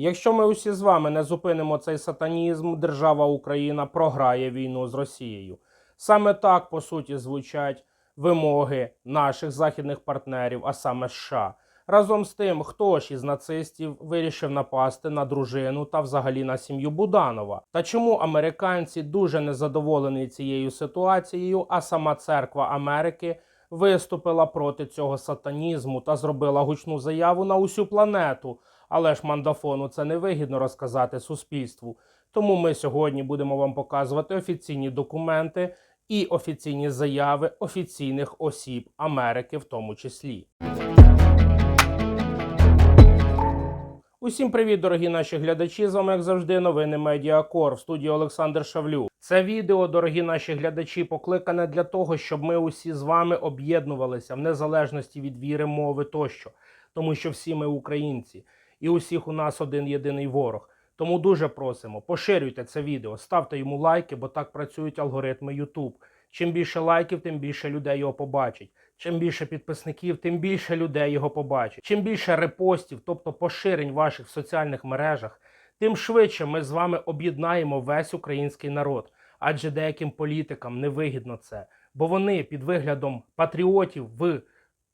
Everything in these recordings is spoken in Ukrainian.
Якщо ми усі з вами не зупинимо цей сатанізм, держава Україна програє війну з Росією. Саме так, по суті, звучать вимоги наших західних партнерів, а саме США. Разом з тим, хто ж із нацистів вирішив напасти на дружину та взагалі на сім'ю Буданова? Та чому американці дуже незадоволені цією ситуацією, а сама церква Америки виступила проти цього сатанізму та зробила гучну заяву на усю планету? Але ж мандафону це невигідно розказати суспільству. Тому ми сьогодні будемо вам показувати офіційні документи і офіційні заяви офіційних осіб Америки, в тому числі. Усім привіт, дорогі наші глядачі. З вами, як завжди, новини Медіакор в студії Олександр Шавлю. Це відео, дорогі наші глядачі, покликане для того, щоб ми усі з вами об'єднувалися в незалежності від віри, мови тощо, тому що всі ми українці, і усіх у нас один єдиний ворог. Тому дуже просимо, поширюйте це відео, ставте йому лайки, бо так працюють алгоритми YouTube. Чим більше лайків, тим більше людей його побачить. Чим більше підписників, тим більше людей його побачить. Чим більше репостів, тобто поширень в ваших соціальних мережах, тим швидше ми з вами об'єднаємо весь український народ. Адже деяким політикам невигідно це, бо вони під виглядом патріотів в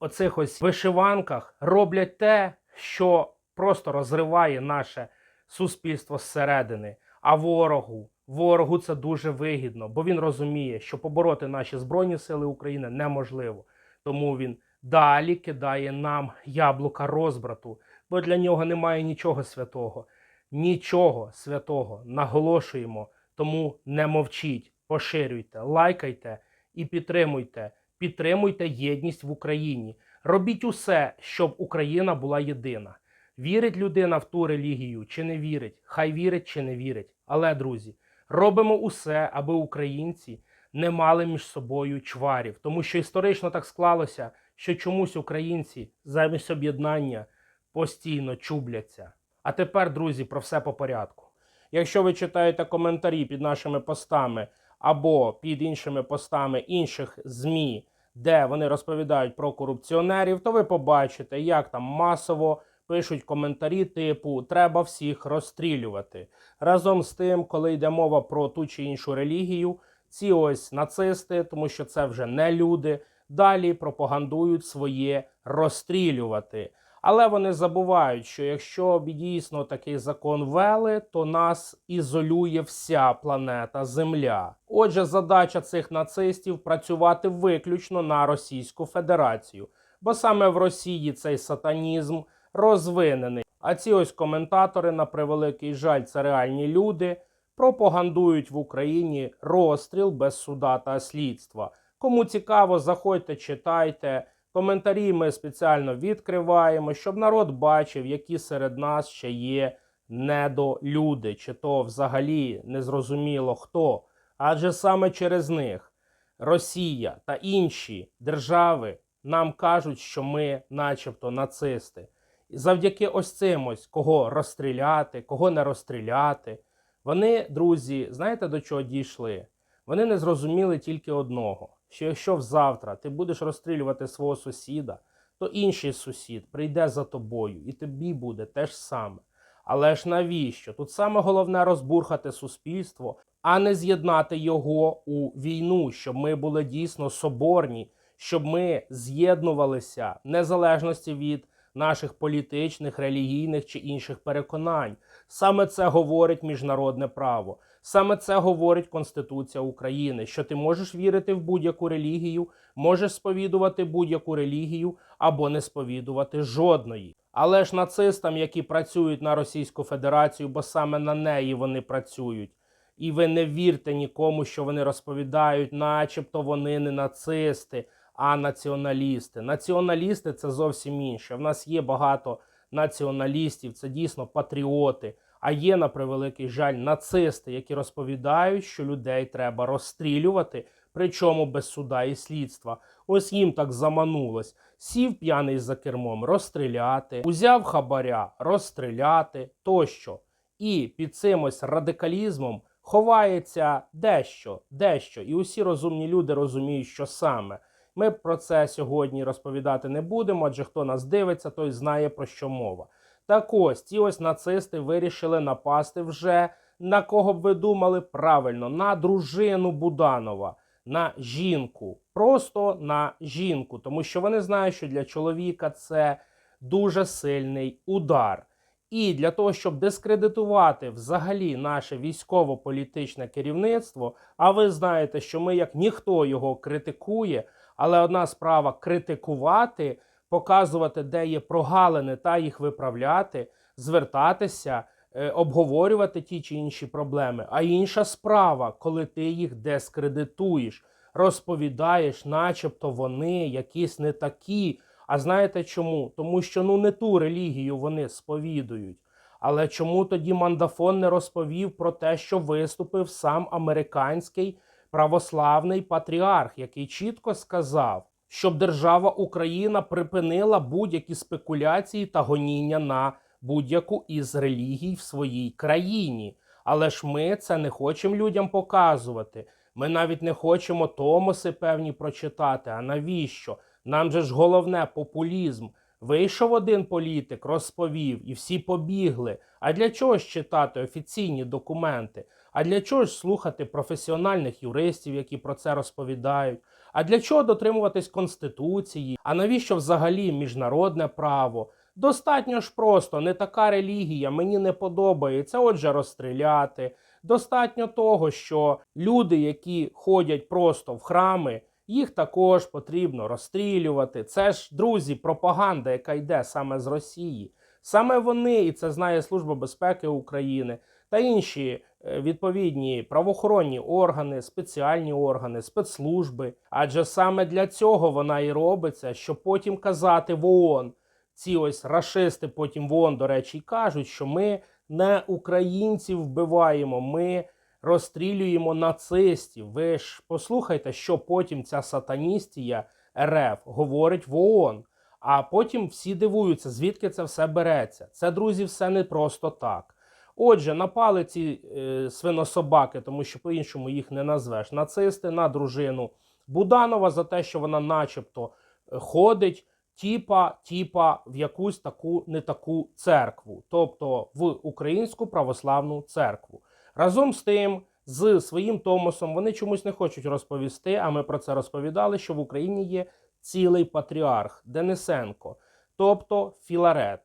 оцих ось вишиванках роблять те, що просто розриває наше суспільство зсередини. А ворогу, ворогу це дуже вигідно, бо він розуміє, що побороти наші збройні сили України неможливо. Тому він далі кидає нам яблука розбрату, бо для нього немає нічого святого. Нічого святого наголошуємо. Тому не мовчіть, поширюйте, лайкайте і підтримуйте. Підтримуйте єдність в Україні. Робіть усе, щоб Україна була єдина. Вірить людина в ту релігію чи не вірить, хай вірить чи не вірить. Але, друзі, робимо усе, аби українці не мали між собою чварів, тому що історично так склалося, що чомусь українці замість об'єднання постійно чубляться. А тепер, друзі, про все по порядку. Якщо ви читаєте коментарі під нашими постами або під іншими постами інших ЗМІ, де вони розповідають про корупціонерів, то ви побачите, як там масово пишуть коментарі типу Треба всіх розстрілювати. Разом з тим, коли йде мова про ту чи іншу релігію, ці ось нацисти, тому що це вже не люди, далі пропагандують своє розстрілювати. Але вони забувають, що якщо б дійсно такий закон ввели, то нас ізолює вся планета Земля. Отже, задача цих нацистів працювати виключно на Російську Федерацію, бо саме в Росії цей сатанізм розвинений. А ці ось коментатори, на превеликий жаль, це реальні люди, пропагандують в Україні розстріл без суда та слідства. Кому цікаво, заходьте, читайте. Коментарі ми спеціально відкриваємо, щоб народ бачив, які серед нас ще є недолюди, чи то взагалі незрозуміло хто. Адже саме через них Росія та інші держави нам кажуть, що ми, начебто, нацисти. Завдяки ось цим кого розстріляти, кого не розстріляти. Вони, друзі, знаєте до чого дійшли? Вони не зрозуміли тільки одного: що якщо завтра ти будеш розстрілювати свого сусіда, то інший сусід прийде за тобою, і тобі буде те ж саме. Але ж навіщо? Тут саме головне розбурхати суспільство, а не з'єднати його у війну, щоб ми були дійсно соборні, щоб ми з'єднувалися в незалежності від наших політичних, релігійних чи інших переконань. Саме це говорить міжнародне право. Саме це говорить Конституція України, що ти можеш вірити в будь-яку релігію, можеш сповідувати будь-яку релігію або не сповідувати жодної. Але ж нацистам, які працюють на Російську Федерацію, бо саме на неї вони працюють. І ви не вірте нікому, що вони розповідають, начебто вони не нацисти, а націоналісти. Націоналісти це зовсім інше. В нас є багато націоналістів, це дійсно патріоти. А є, на превеликий жаль, нацисти, які розповідають, що людей треба розстрілювати, причому без суда і слідства. Ось їм так заманулось. Сів п'яний за кермом розстріляти, узяв хабаря розстріляти тощо. І під цим ось радикалізмом ховається дещо, дещо. І усі розумні люди розуміють, що саме. Ми про це сьогодні розповідати не будемо, адже хто нас дивиться, той знає про що мова. Так ось ці ось нацисти вирішили напасти вже на кого б ви думали правильно, на дружину Буданова, на жінку, просто на жінку, тому що вони знають, що для чоловіка це дуже сильний удар. І для того, щоб дискредитувати взагалі наше військово-політичне керівництво, а ви знаєте, що ми як ніхто його критикує, але одна справа критикувати, показувати, де є прогалини, та їх виправляти, звертатися, е, обговорювати ті чи інші проблеми. А інша справа, коли ти їх дискредитуєш, розповідаєш, начебто вони якісь не такі. А знаєте чому? Тому що ну не ту релігію вони сповідують. Але чому тоді мандафон не розповів про те, що виступив сам американський православний патріарх, який чітко сказав, щоб держава Україна припинила будь-які спекуляції та гоніння на будь-яку із релігій в своїй країні. Але ж ми це не хочемо людям показувати. Ми навіть не хочемо томоси певні прочитати. А навіщо? Нам же ж головне популізм. Вийшов один політик, розповів, і всі побігли. А для чого ж читати офіційні документи? А для чого ж слухати професіональних юристів, які про це розповідають? А для чого дотримуватись Конституції? А навіщо взагалі міжнародне право? Достатньо ж просто, не така релігія, мені не подобається, отже, розстріляти. Достатньо того, що люди, які ходять просто в храми, їх також потрібно розстрілювати. Це ж, друзі, пропаганда, яка йде саме з Росії. Саме вони, і це знає Служба безпеки України та інші е, відповідні правоохоронні органи, спеціальні органи, спецслужби. Адже саме для цього вона і робиться, щоб потім казати в ООН. Ці ось рашисти потім в ООН, до речі, кажуть, що ми не українців вбиваємо, ми розстрілюємо нацистів. Ви ж послухайте, що потім ця сатаністія РФ говорить в ООН. А потім всі дивуються, звідки це все береться. Це, друзі, все не просто так. Отже, напали ці е, свинособаки, тому що по-іншому їх не назвеш. Нацисти на дружину Буданова за те, що вона, начебто, е, ходить, тіпа, тіпа в якусь таку не таку церкву, тобто в Українську православну церкву. Разом з тим, з своїм Томосом вони чомусь не хочуть розповісти. А ми про це розповідали, що в Україні є цілий патріарх Денисенко, тобто Філарет.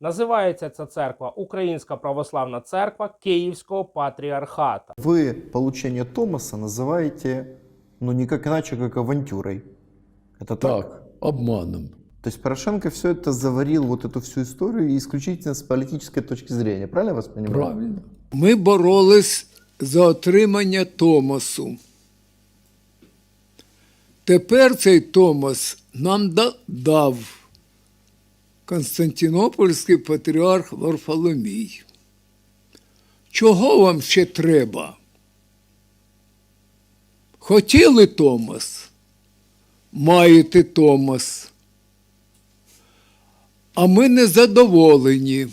Називається ця церква Українська православна церква Київського патріархата. Вы получение Томаса называете, ну, никак иначе, как авантюрой. Это так? Так, обманом. То есть Порошенко все это заварил, вот эту всю историю, исключительно с политической точки зрения. Правильно я вас понимаю? Правильно. Ми боролись за отримання Томасу. Тепер цей Томас нам да- дав Константинопольський патріарх Варфоломій. Чого вам ще треба? Хотіли Томас? Маєте Томас. А ми не задоволені.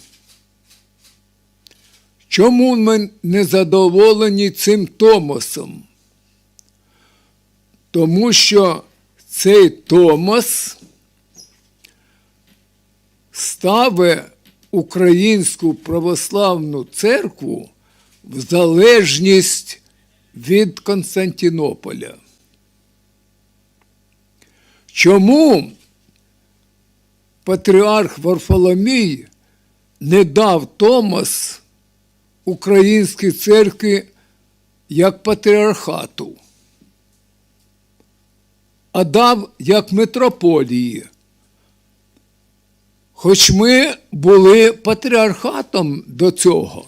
Чому ми не задоволені цим Томасом? Тому що цей Томас ставить Українську православну церкву в залежність від Константинополя. Чому патріарх Варфоломій не дав Томас Українській церкві як патріархату, а дав як митрополії. Хоч ми були патріархатом до цього.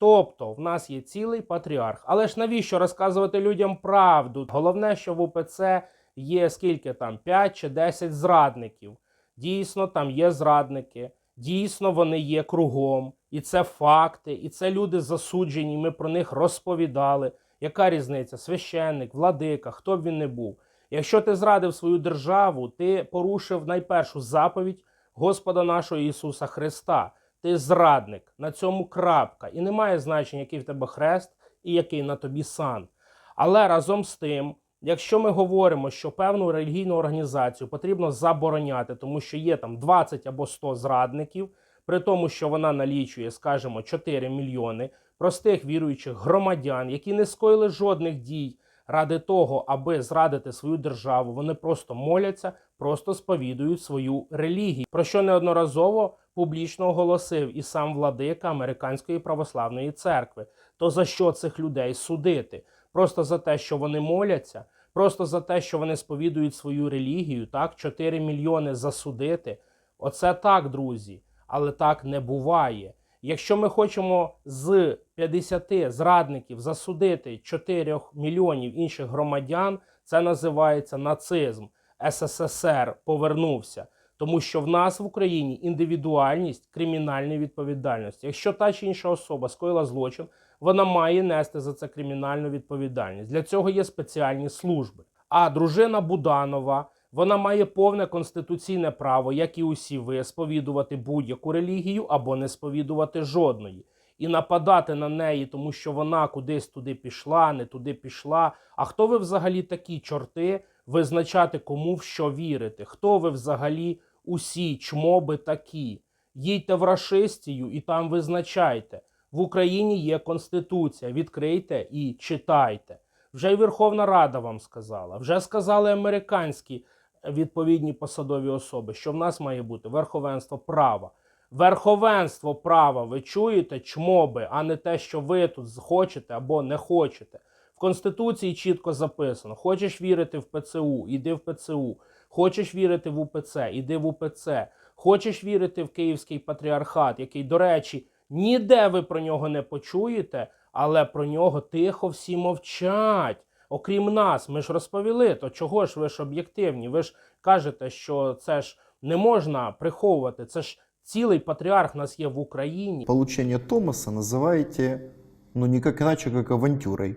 Тобто, в нас є цілий патріарх. Але ж навіщо розказувати людям правду? Головне, що в УПЦ є скільки там 5 чи 10 зрадників. Дійсно, там є зрадники, дійсно, вони є кругом. І це факти, і це люди засуджені. Ми про них розповідали. Яка різниця? Священник, владика, хто б він не був. Якщо ти зрадив свою державу, ти порушив найпершу заповідь Господа нашого Ісуса Христа. Ти зрадник. На цьому крапка. І немає значення, який в тебе хрест і який на тобі сан. Але разом з тим, якщо ми говоримо, що певну релігійну організацію потрібно забороняти, тому що є там 20 або 100 зрадників, при тому, що вона налічує, скажімо, 4 мільйони простих віруючих громадян, які не скоїли жодних дій ради того, аби зрадити свою державу. Вони просто моляться, просто сповідують свою релігію, про що неодноразово публічно оголосив і сам владика Американської православної церкви. То за що цих людей судити? Просто за те, що вони моляться, просто за те, що вони сповідують свою релігію, так 4 мільйони засудити. Оце так, друзі, але так не буває. Якщо ми хочемо з 50 зрадників засудити 4 мільйонів інших громадян, це називається нацизм. СССР повернувся, тому що в нас в Україні індивідуальність кримінальної відповідальності. Якщо та чи інша особа скоїла злочин, вона має нести за це кримінальну відповідальність. Для цього є спеціальні служби. А дружина Буданова вона має повне конституційне право, як і усі ви, сповідувати будь-яку релігію або не сповідувати жодної. І нападати на неї, тому що вона кудись туди пішла, не туди пішла. А хто ви взагалі такі чорти визначати, кому в що вірити? Хто ви взагалі усі чмоби такі? Їдьте в рашистію і там визначайте. В Україні є конституція. Відкрийте і читайте. Вже й Верховна Рада вам сказала, вже сказали американські відповідні посадові особи, що в нас має бути верховенство права. Верховенство права, ви чуєте, чмоби, а не те, що ви тут хочете або не хочете. В Конституції чітко записано: хочеш вірити в ПЦУ, іди в ПЦУ. Хочеш вірити в УПЦ, іди в УПЦ. Хочеш вірити в Київський патріархат, який, до речі, ніде ви про нього не почуєте, але про нього тихо всі мовчать. Окрім нас, ми ж розповіли, то чого ж ви ж об'єктивні? Ви ж кажете, що це ж не можна приховувати. Це ж цілий патріарх нас є в Україні. Получение Томаса называете, ну, никак иначе, как авантюрой.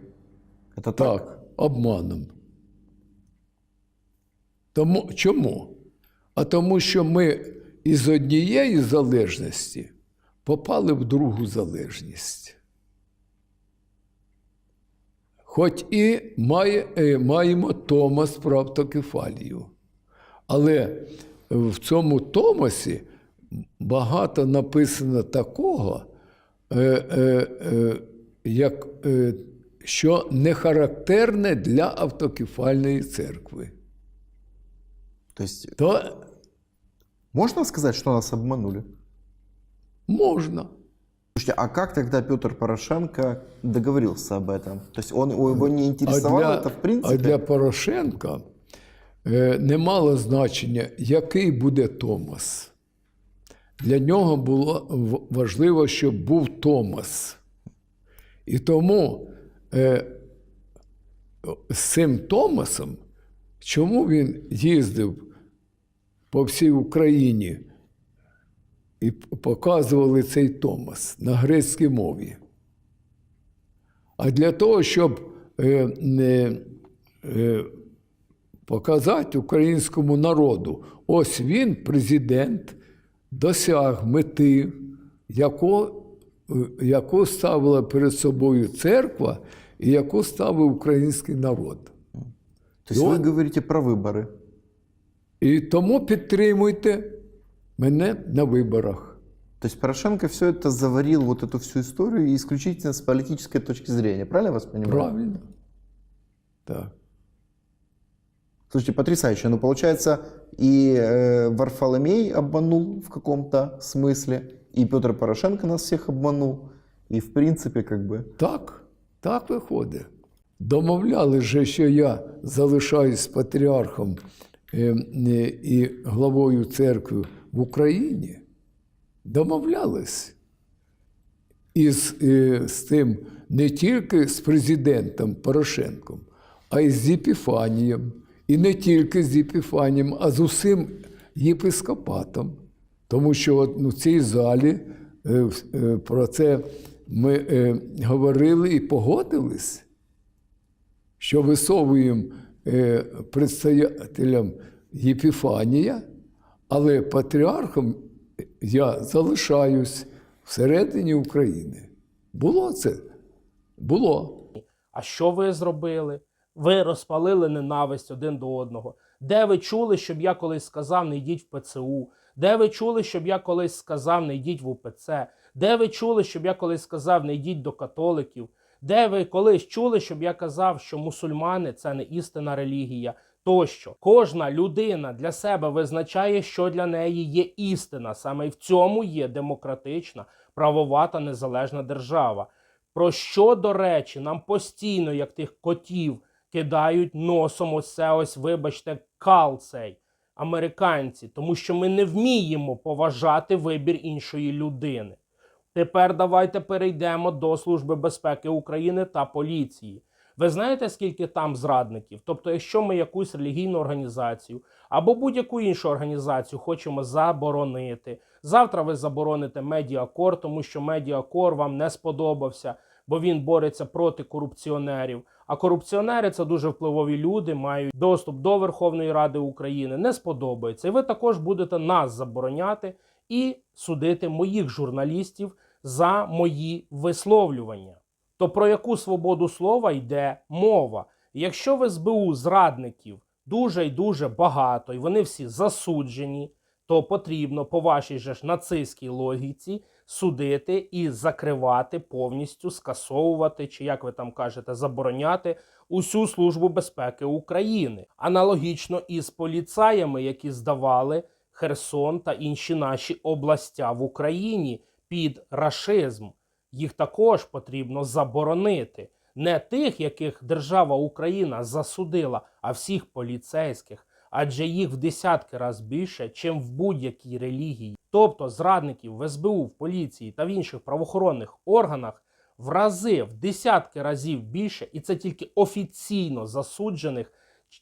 Это так? Так, обманом. Тому, чому? А тому, що ми із однієї залежності попали в другу залежність. Хоч і має, е, маємо Томас про автокефалію. Але в цьому Томасі багато написано такого, е, е, е, як, е, що не характерне для автокефальної церкви. То есть, То можно сказать, что нас обманули? можна. Слушайте, а как тогда Петр Порошенко договорился об этом? То есть он его не интересовало это в принципе? а для Порошенка е, не мало значення, який буде Томас. Для нього було важливо, щоб був Томас. І тому е, з цим Томасом, чому він їздив по всій Україні і показували цей Томас на грецькій мові? А для того, щоб е, не, е, показати українському народу, ось він, президент, досяг мети, яку, е, яку ставила перед собою церква і яку ставив український народ. То есть И вы он- говорите про выборы. І тому підтримуйте мене на виборах. То есть Порошенко все это заварил, вот эту всю историю исключительно с политической точки зрения. Правильно я вас понимаю? Правильно? Так. Слушайте, потрясающе. Ну, получается, и э, Варфоломей обманул в каком-то смысле, и Петр Порошенко нас всех обманул. И, в принципе, как бы... Так, так виходить. Домовляли же, що я залишаюсь патріархом е, е, і главою церкви в Україні. Домовлялись. І з, е, тим не тільки з президентом Порошенком, а й з Єпіфанієм. І не тільки з Єпіфанієм, а з усім єпископатом. Тому що от, ну, в цій залі е, е, про це ми е, говорили і погодились, що висовуємо е, предстоятелям Єпіфанія, але патріархом я залишаюсь всередині України. Було це? Було. А що ви зробили? Ви розпалили ненависть один до одного. Де ви чули, щоб я колись сказав, не йдіть в ПЦУ? Де ви чули, щоб я колись сказав, не йдіть в УПЦ? Де ви чули, щоб я колись сказав, не йдіть до католиків? Де ви колись чули, щоб я казав, що мусульмани це не істинна релігія? Тощо кожна людина для себе визначає, що для неї є істина. Саме в цьому є демократична, правова та незалежна держава. Про що, до речі, нам постійно, як тих котів, кидають носом ось ось, вибачте, кал цей американці, тому що ми не вміємо поважати вибір іншої людини. Тепер давайте перейдемо до Служби безпеки України та поліції. Ви знаєте, скільки там зрадників? Тобто, якщо ми якусь релігійну організацію або будь-яку іншу організацію хочемо заборонити, завтра ви забороните медіакор, тому що медіакор вам не сподобався, бо він бореться проти корупціонерів. А корупціонери це дуже впливові люди, мають доступ до Верховної Ради України. Не сподобається. І ви також будете нас забороняти і судити моїх журналістів за мої висловлювання. То про яку свободу слова йде мова? Якщо в СБУ зрадників дуже і дуже багато, і вони всі засуджені, то потрібно по вашій же ж нацистській логіці судити і закривати повністю, скасовувати, чи як ви там кажете, забороняти усю службу безпеки України. Аналогічно із поліцаями, які здавали Херсон та інші наші областя в Україні під рашизм. Їх також потрібно заборонити. Не тих, яких держава Україна засудила, а всіх поліцейських, адже їх в десятки раз більше, чим в будь-якій релігії. Тобто зрадників в СБУ, в поліції та в інших правоохоронних органах в рази, в десятки разів більше, і це тільки офіційно засуджених,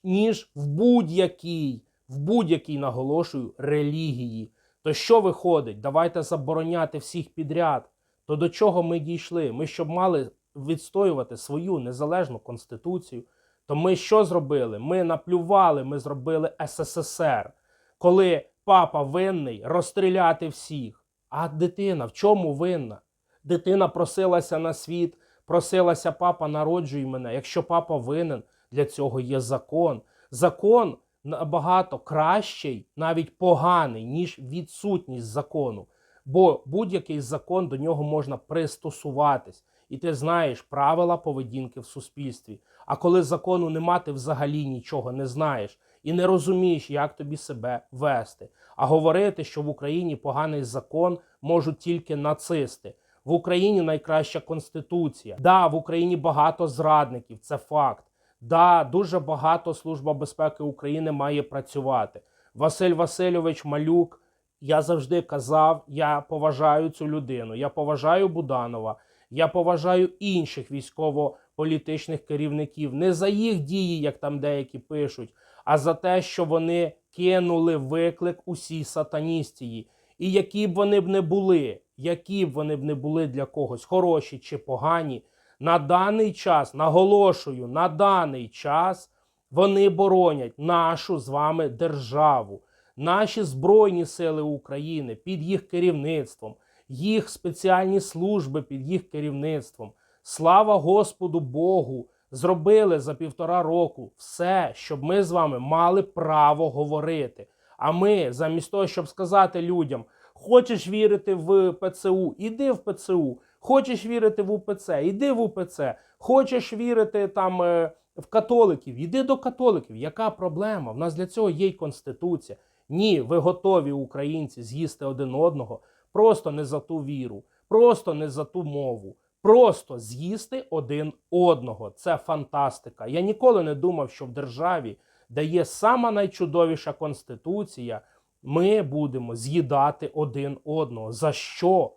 ніж в будь-якій, в будь-якій наголошую релігії. То що виходить? Давайте забороняти всіх підряд. То до чого ми дійшли? Ми щоб мали відстоювати свою незалежну конституцію, то ми що зробили? Ми наплювали, ми зробили СССР, коли папа винний розстріляти всіх. А дитина в чому винна? Дитина просилася на світ, просилася папа, народжуй мене. Якщо папа винен, для цього є закон. Закон набагато кращий, навіть поганий, ніж відсутність закону. Бо будь-який закон до нього можна пристосуватись. І ти знаєш правила поведінки в суспільстві. А коли закону нема, ти взагалі нічого не знаєш і не розумієш, як тобі себе вести. А говорити, що в Україні поганий закон можуть тільки нацисти. В Україні найкраща конституція. Да, в Україні багато зрадників, це факт. Да, дуже багато Служба безпеки України має працювати. Василь Васильович Малюк. Я завжди казав, я поважаю цю людину. Я поважаю Буданова, я поважаю інших військово-політичних керівників не за їх дії, як там деякі пишуть, а за те, що вони кинули виклик усій сатаністії. І які б вони б не були, які б вони б не були для когось, хороші чи погані, на даний час, наголошую, на даний час вони боронять нашу з вами державу наші Збройні Сили України під їх керівництвом, їх спеціальні служби під їх керівництвом. Слава Господу Богу! Зробили за півтора року все, щоб ми з вами мали право говорити. А ми, замість того, щоб сказати людям: хочеш вірити в ПЦУ, іди в ПЦУ, хочеш вірити в УПЦ, іди в УПЦ, хочеш вірити там е, в католиків, іди до католиків. Яка проблема? В нас для цього є й конституція. Ні, ви готові, українці, з'їсти один одного просто не за ту віру, просто не за ту мову, просто з'їсти один одного. Це фантастика. Я ніколи не думав, що в державі, де є сама найчудовіша конституція, ми будемо з'їдати один одного. За що?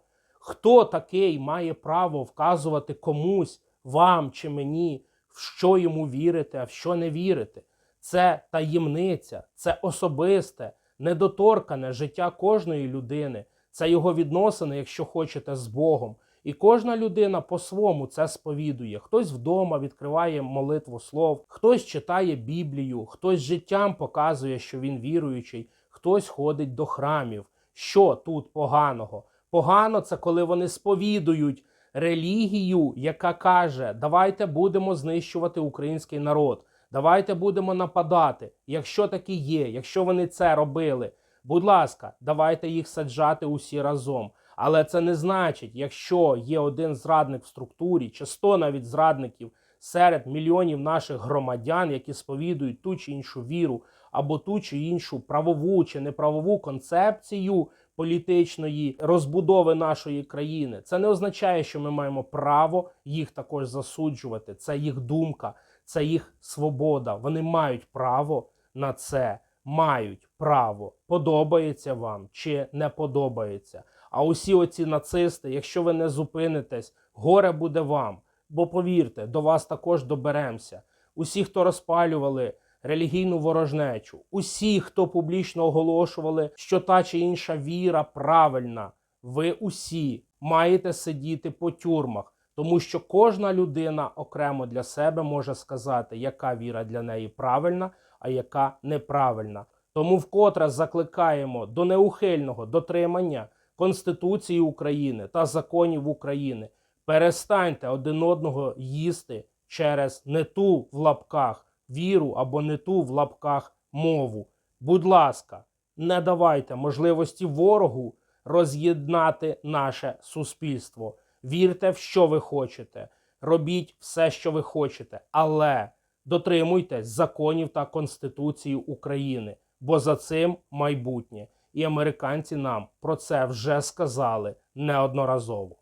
Хто такий має право вказувати комусь, вам чи мені, в що йому вірити, а в що не вірити? Це таємниця, це особисте, недоторкане життя кожної людини, це його відносини, якщо хочете, з Богом. І кожна людина по-своєму це сповідує. Хтось вдома відкриває молитву слов, хтось читає Біблію, хтось життям показує, що він віруючий, хтось ходить до храмів. Що тут поганого? Погано це коли вони сповідують релігію, яка каже: давайте будемо знищувати український народ. Давайте будемо нападати. Якщо такі є, якщо вони це робили Будь ласка, давайте їх саджати усі разом. Але це не значить, якщо є один зрадник в структурі, чи сто навіть зрадників серед мільйонів наших громадян, які сповідують ту чи іншу віру, або ту чи іншу правову чи неправову концепцію політичної розбудови нашої країни. Це не означає, що ми маємо право їх також засуджувати. Це їх думка, це їх свобода. Вони мають право на це. Мають право, подобається вам чи не подобається. А усі оці нацисти, якщо ви не зупинитесь, горе буде вам. Бо повірте, до вас також доберемося. Усі, хто розпалювали релігійну ворожнечу, усі, хто публічно оголошували, що та чи інша віра правильна, ви усі маєте сидіти по тюрмах, тому що кожна людина окремо для себе може сказати, яка віра для неї правильна, а яка неправильна. Тому вкотре закликаємо до неухильного дотримання Конституції України та законів України. Перестаньте один одного їсти через не ту в лапках віру або не ту в лапках мову. Будь ласка, не давайте можливості ворогу роз'єднати наше суспільство. Вірте в що ви хочете, робіть все, що ви хочете, але дотримуйтесь законів та Конституції України, бо за цим майбутнє. І американці нам про це вже сказали неодноразово.